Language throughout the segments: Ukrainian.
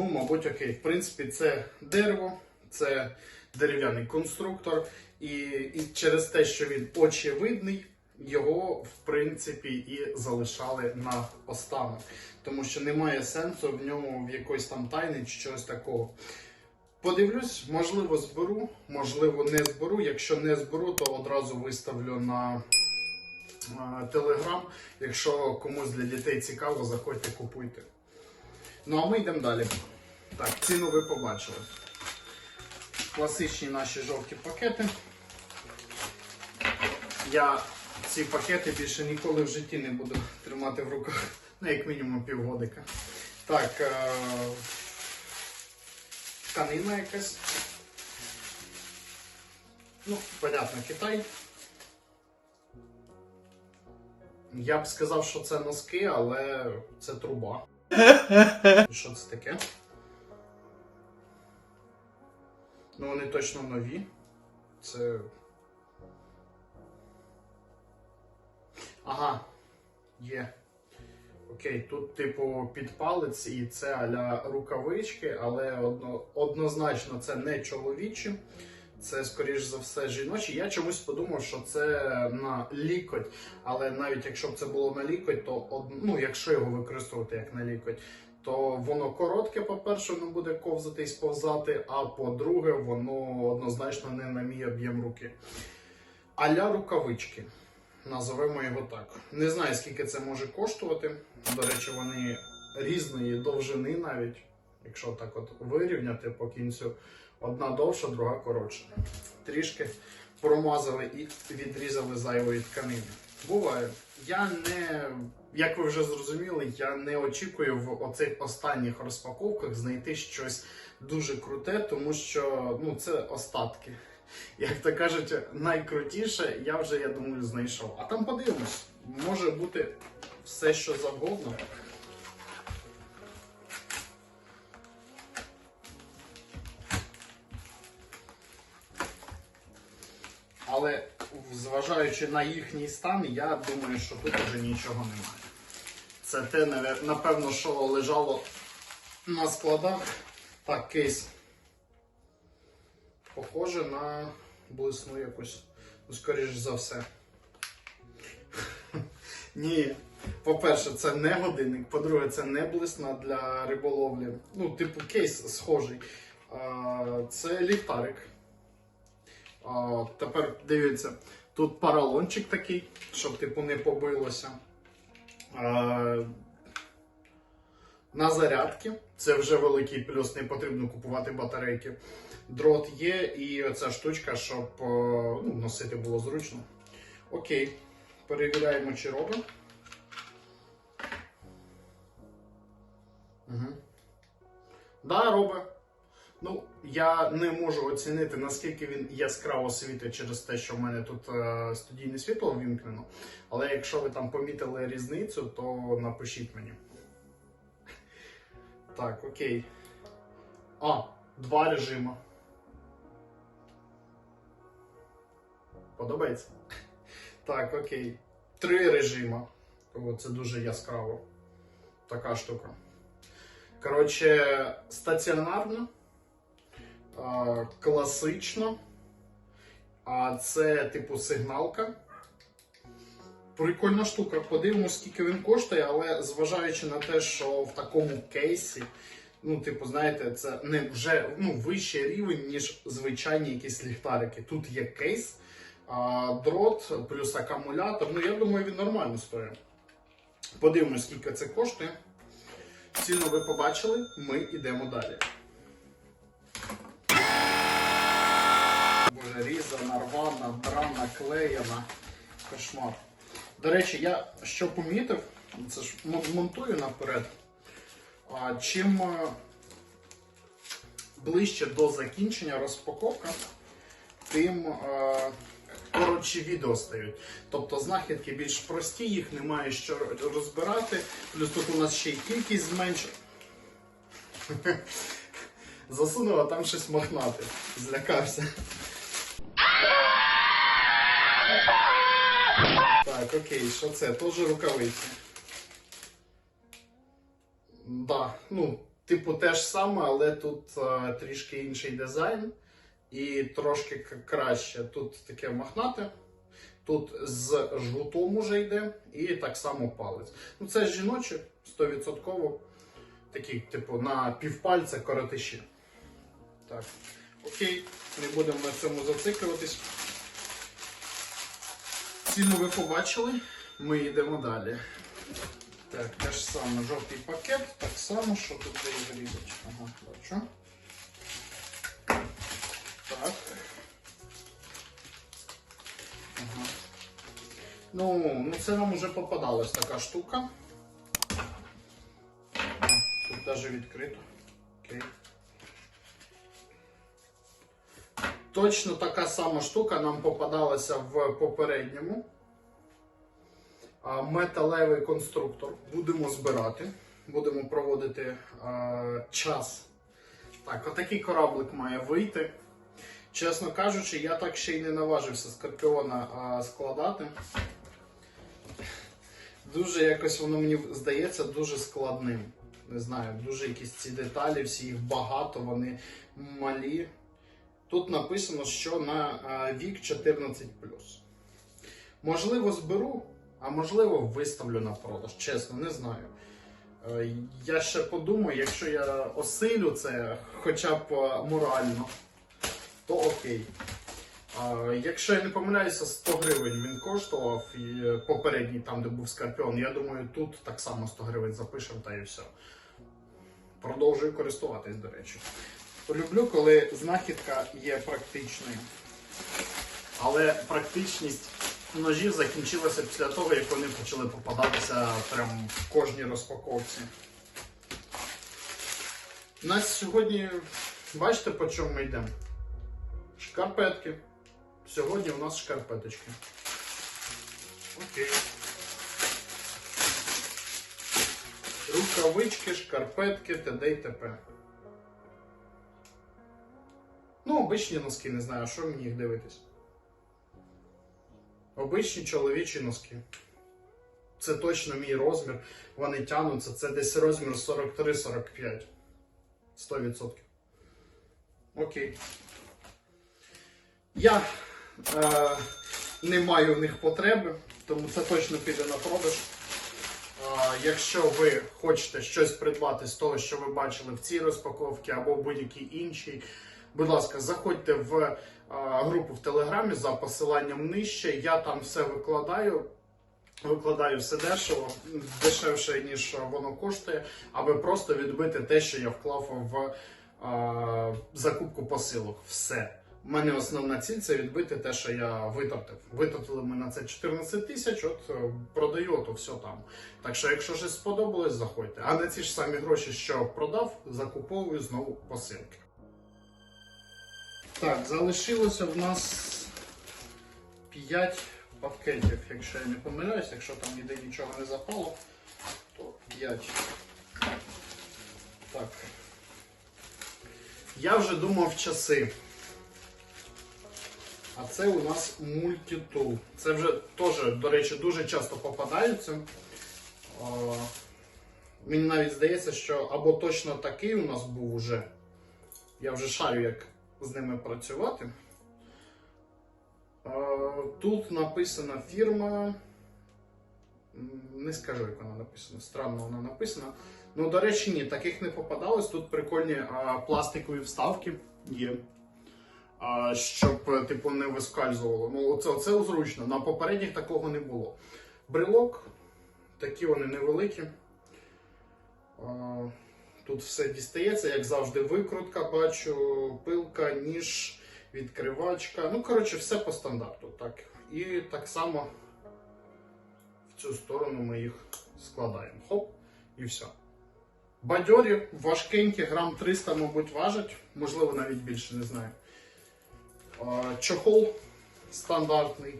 Ну, мабуть, окей. В принципі, це дерево, це дерев'яний конструктор, і, і через те, що він очевидний, його в принципі і залишали на останок. Тому що немає сенсу в ньому в якоїсь там тайни чи чогось такого. Подивлюсь, можливо, зберу, можливо, не зберу. Якщо не зберу, то одразу виставлю на Телеграм. Якщо комусь для дітей цікаво, заходьте, купуйте. Ну а ми йдемо далі. Так, ціну ви побачили. Класичні наші жовті пакети. Я ці пакети більше ніколи в житті не буду тримати в руках, ну, як мінімум півгодика. Так, е- тканина якась. Ну, понятно, Китай. Я б сказав, що це носки, але це труба. Що це таке? Ну, вони точно нові. Це. Ага, є. Окей, тут, типу, під палець і це аля рукавички, але одно, однозначно це не чоловічі. Це, скоріш за все, жіночі. Я чомусь подумав, що це на лікоть. Але навіть якщо б це було на лікоть, то од... ну, якщо його використовувати як на лікоть, то воно коротке, по-перше, не буде ковзати і сповзати, а по-друге, воно однозначно не на мій об'єм руки. Аля рукавички. Назовемо його так. Не знаю, скільки це може коштувати. До речі, вони різної довжини навіть, якщо так от вирівняти по кінцю. Одна довша, друга коротша. Трішки промазали і відрізали зайвої тканини. Bуває. Я не, як ви вже зрозуміли, я не очікую в оцих останніх розпаковках знайти щось дуже круте, тому що ну, це остатки. Як то кажуть, найкрутіше я вже, я думаю, знайшов. А там подивимось, може бути все, що завгодно. Зважаючи на їхній стан, я думаю, що тут вже нічого немає. Це те, напевно, що лежало на складах. Так, кейс. Похоже на блесну якусь. Ну, скоріш за все. Ні. По-перше, це не годинник. По-друге, це не блесна для риболовлі. Ну, типу, кейс схожий. Це ліхтарик. Тепер дивіться, тут паралончик такий, щоб типу не побилося. На зарядки. Це вже великий плюс, не потрібно купувати батарейки. Дрот є, і оця штучка, щоб е, ну, носити було зручно. Окей. Перевіряємо, чи робить. Угу. Да, робить. Ну, я не можу оцінити, наскільки він яскраво світить через те, що в мене тут е, студійне світло ввімкнено. Але якщо ви там помітили різницю, то напишіть мені. Так, окей. А, два режима. Подобається? Так, окей. Три режима. О, це дуже яскраво. Така штука. Коротше, стаціонарно, класично. А це типу сигналка. Прикольна штука. Подивимось, скільки він коштує, але зважаючи на те, що в такому кейсі, ну, типу, знаєте, це не вже ну, вищий рівень, ніж звичайні якісь ліхтарики. Тут є кейс, а, дрот, плюс акумулятор. Ну, я думаю, він нормально стоїть. Подивимось, скільки це коштує. Ціну ви побачили, ми йдемо далі. Боже, різана, рвана, драна, клеєна. Кошмар. До речі, я що помітив, це ж монтую наперед. Чим е, ближче до закінчення розпаковка, тим е, коротші відео стають. Тобто знахідки більш прості, їх немає що розбирати. Плюс тут у нас ще й кількість зменшена. Засунув, а там щось мохнати. Злякався. Так, окей, що це? Теж рукавиці. Да, ну, типу, те ж саме, але тут е, трішки інший дизайн і трошки краще. Тут таке мохнате, тут з жгутом уже йде, і так само палець. Ну, це жіночі, 100%. Такі, типу, на півпальця коротиші. Так, окей, не будемо на цьому зациклюватись. Ціну ви побачили, ми йдемо далі. Так, те ж саме жовтий пакет, так само, що тут де його. Ага, бачу. Так. Ага. Ну, ну це нам вже попадалась така штука. Тут навіть відкрито. Окей. Точно така сама штука нам попадалася в попередньому. Металевий конструктор. Будемо збирати. Будемо проводити а, час. Так, отакий кораблик має вийти. Чесно кажучи, я так ще й не наважився скорпіона а, складати. Дуже якось воно мені здається дуже складним. Не знаю, дуже якісь ці деталі, всі їх багато, вони малі. Тут написано, що на вік 14. Можливо, зберу, а можливо, виставлю на продаж. Чесно, не знаю. Е, Я ще подумаю, якщо я осилю це хоча б е, морально, то окей. Якщо я не помиляюся, 100 гривень він коштував і е, попередній там, де був скорпіон. Я думаю, тут так само 100 гривень запишемо та і все. Продовжую користуватись, до речі. Люблю, коли знахідка є практичною. Але практичність ножів закінчилася після того, як вони почали попадатися прям в кожній розпаковці. У нас сьогодні, бачите, по чому ми йдемо? Шкарпетки. Сьогодні у нас шкарпеточки. Окей. Рукавички, шкарпетки, т.д. і т.п. обичні носки, не знаю, що мені їх дивитись. Обичні чоловічі носки. Це точно мій розмір. Вони тягнуться. Це десь розмір 43-45. 100%. Окей. Я е, не маю в них потреби, тому це точно піде на продаж. А, Якщо ви хочете щось придбати з того, що ви бачили в цій розпаковці або будь-якій іншій, будь ласка, заходьте в групу в Телеграмі за посиланням нижче. Я там все викладаю. Викладаю все дешево, дешевше, ніж воно коштує, аби просто відбити те, що я вклав в а, закупку посилок. Все. У мене основна ціль це відбити те, що я витратив. Витратили ми на це 14 тисяч, от е, продаю, то все там. Так що, якщо щось сподобалось, заходьте. А на ці ж самі гроші, що продав, закуповую знову посилки. Так, залишилося в нас 5 пакетів, якщо я не помиляюсь, якщо там ніде нічого не запало, то 5. Так. Я вже думав часи. А це у нас мультитул. Це вже теж, до речі, дуже часто попадаються. Мені навіть здається, що або точно такий у нас був уже. Я вже шарю, як з ними працювати. Тут написана фірма. Не скажу, як вона написана. Странно вона написана. Ну, до речі, ні, таких не попадалось. Тут прикольні а, пластикові вставки є. А, щоб, типу, не вискальзувало. Ну, оце, оце зручно. На попередніх такого не було. Брелок, такі вони невеликі. А, Тут все дістається, як завжди, викрутка, бачу, пилка, ніж, відкривачка. Ну, коротше, все по стандарту. Так. І так само в цю сторону ми їх складаємо. Хоп, і все. Бадьорі, важкенькі, грам 300, мабуть, важать, можливо, навіть більше, не знаю. Чохол стандартний.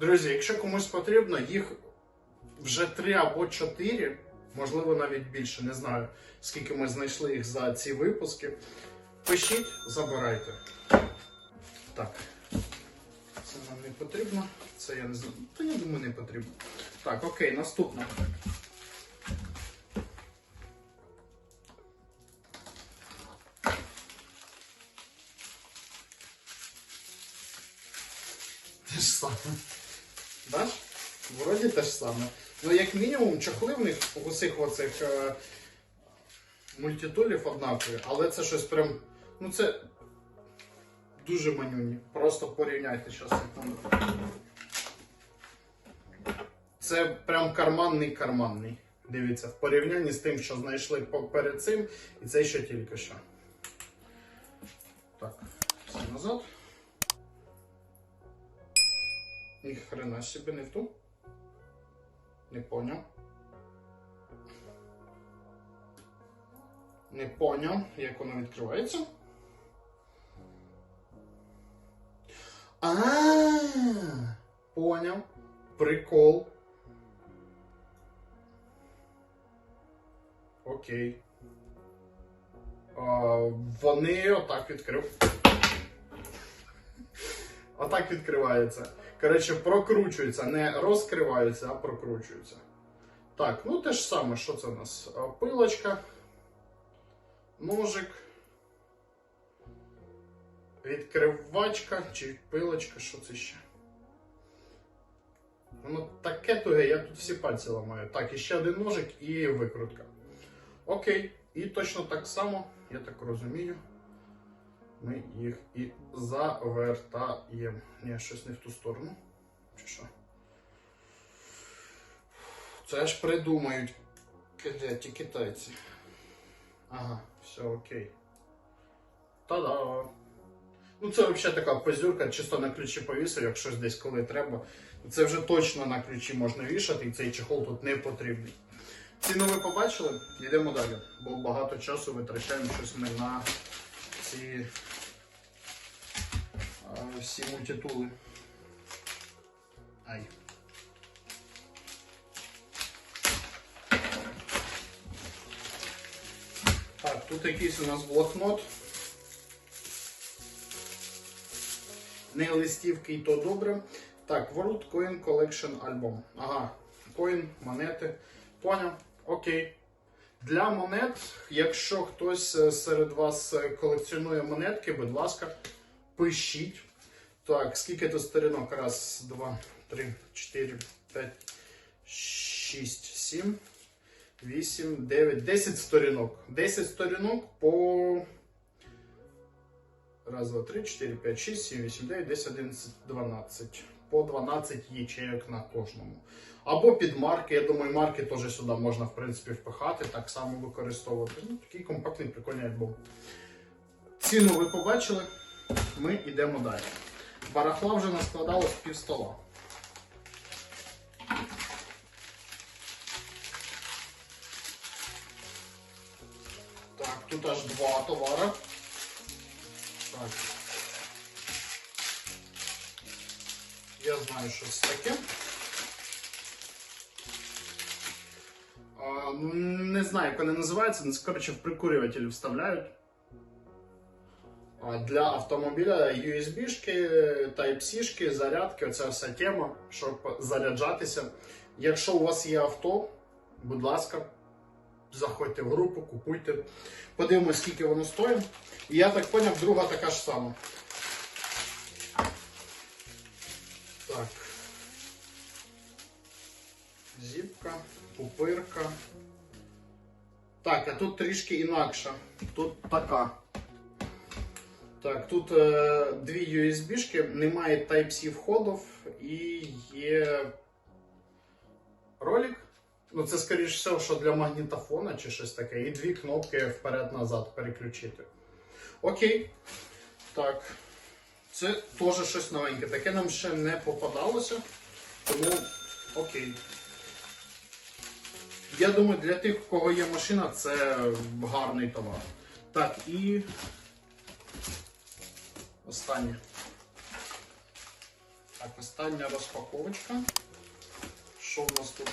Друзі, якщо комусь потрібно, їх вже 3 або 4, можливо, навіть більше. Не знаю, скільки ми знайшли їх за ці випуски. Пишіть, забирайте. Так, це нам не потрібно. Це я не знаю. Та я думаю, не потрібно. Так, окей, наступне. Те ж саме. Даш? Вроді те ж саме. Ну, як мінімум, чохли в них усіх оцих е, мультитулів однакові, але це щось прям. Ну це дуже манюні. Просто порівняйте зараз. Це прям карманний карманний. Дивіться, в порівнянні з тим, що знайшли перед цим, і це ще тільки що. Так, все назад. Ні хрена собі не в ту. Не поняв. Не поняв, як воно відкривається. А, поняв. Прикол. Окей. А, вони отак відкрив. Отак відкривається. Коротше, прокручується. Не розкриваються, а прокручуються. Так, ну те ж саме, що це у нас? Пилочка, ножик, відкривачка чи пилочка, що це ще? Воно таке туге, я тут всі пальці ламаю. Так, і ще один ножик і викрутка. Окей. І точно так само, я так розумію, ми їх і завертаємо. Ні, щось не в ту сторону. Чи що? Це ж придумають кляті китайці. Ага, все окей. Та-да! Ну, це взагалі така позюрка, чисто на ключі повісив, якщо десь коли треба. Це вже точно на ключі можна вішати, і цей чехол тут не потрібний. Ціну ви побачили? Йдемо далі, бо багато часу витрачаємо щось ми на ці всі мультитули. Ай. Так, тут якийсь у нас блокнот. Не листівки і то добре. Так, World Coin Collection Album. Ага, коін, монети. Поняв? Окей. Для монет, якщо хтось е, серед вас е, колекціонує монетки, будь ласка, пишіть. Так, скільки тут сторінок? Раз, два, три, чотири, п'ять, шість, сім, вісім, дев'ять, десять сторінок. Десять сторінок по. Раз, два, три, чотири, п'ять, шість, сім, вісім, дев'ять, десять, одинадцять, дванадцять. По 12 ячеек на кожному. Або під марки. Я думаю, марки теж сюди можна, в принципі, впихати, так само використовувати. Ну, такий компактний, прикольний альбом. Ціну ви побачили. Ми йдемо далі. Барахла вже наскладалось пів стола. Так, тут аж два товари. Так. Я знаю, що це таке. Ну, не знаю, як вони називаються, але коротше в прикурювателі вставляють. Для автомобіля USB-шки, Type-C, зарядки, оця вся тема, щоб заряджатися. Якщо у вас є авто, будь ласка, заходьте в групу, купуйте. Подивимось, скільки воно стоїть. І я так зрозумів, друга така ж сама. Так. Зіпка, пупирка. Так, а тут трішки інакша. Тут така. Так, тут е, дві USB-шки, немає Type-C входів і є ролик. Ну, це, скоріш все, що для магнітофона чи щось таке. І дві кнопки вперед-назад переключити. Окей. Так. Це теж щось новеньке. Таке нам ще не попадалося. Тому окей. Я думаю, для тих, у кого є машина, це гарний товар. Так, і останнє. Так, остання розпаковочка. Що в нас тут?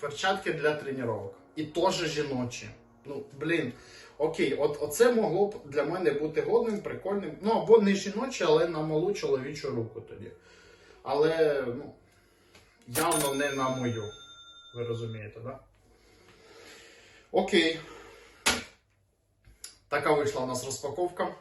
Перчатки для тренувань. І теж жіночі. Ну, блін. Окей, от оце могло б для мене бути годним, прикольним. Ну, або не жіночі, але на малу чоловічу руку тоді. Але, ну, явно не на мою. Ви розумієте, да? Окей. Така вийшла у нас розпаковка.